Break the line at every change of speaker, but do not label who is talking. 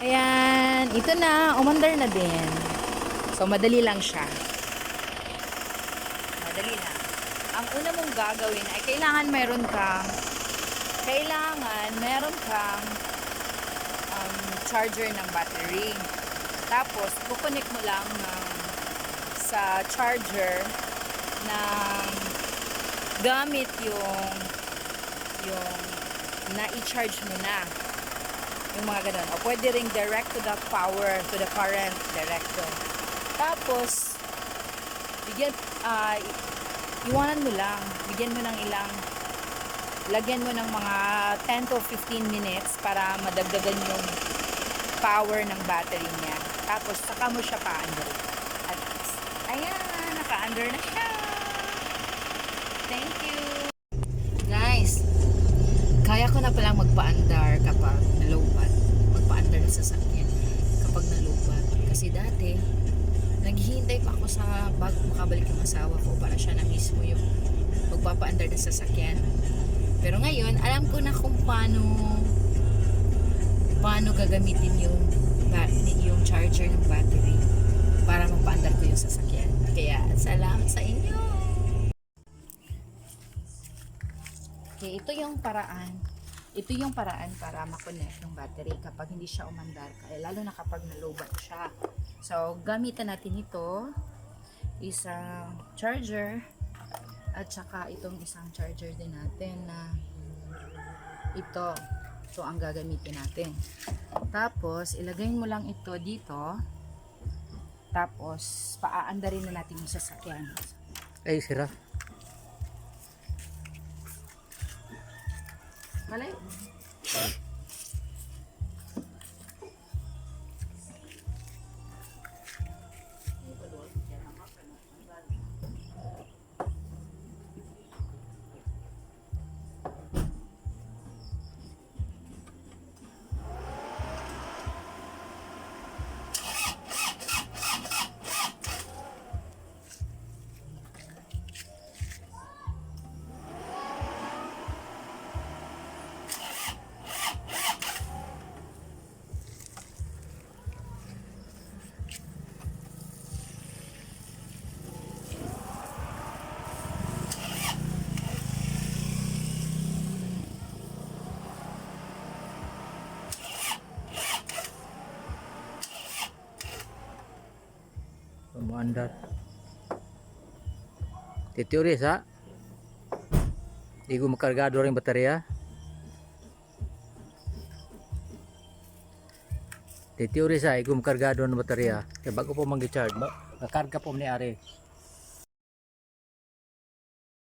Ayan, ito na, umandar na din. So, madali lang siya. Madali lang. Ang una mong gagawin ay kailangan meron kang kailangan meron kang um, charger ng battery. Tapos, kukunik mo lang ng, sa charger ng gamit yung yung na-charge mo na yung mga ganun. O pwede ring direct to the power, to the current, directo. Tapos, bigyan, i- iwanan mo lang. Bigyan mo ng ilang, lagyan mo ng mga 10 to 15 minutes para madagdagan yung power ng battery niya. Tapos, saka mo siya pa-under. At, ayan, naka-under na siya. Thank you. Guys, kaya ko na palang magpa-andar kapag pa ako sa bago makabalik yung asawa ko para siya na mismo yung magpapa-andar ng sasakyan. Pero ngayon, alam ko na kung paano paano gagamitin yung yung charger ng battery para mapaandar ko yung sasakyan. Kaya, salamat sa inyo! Okay, ito yung paraan. Ito yung paraan para makonect yung battery kapag hindi siya umandar. Kaya lalo na kapag nalobat siya. So, gamitan natin ito. Isang charger. At saka itong isang charger din natin na ito. So, ang gagamitin natin. Tapos, ilagay mo lang ito dito. Tapos, paaandarin na natin yung sasakyan.
Ay, sira.
好嘞
Pemaandar. Titiuri sa. Igu makargado rin baterya. Titiuri sa igu makargado ng baterya. Kaya bago po mag-charge, nakarga po ni Ari.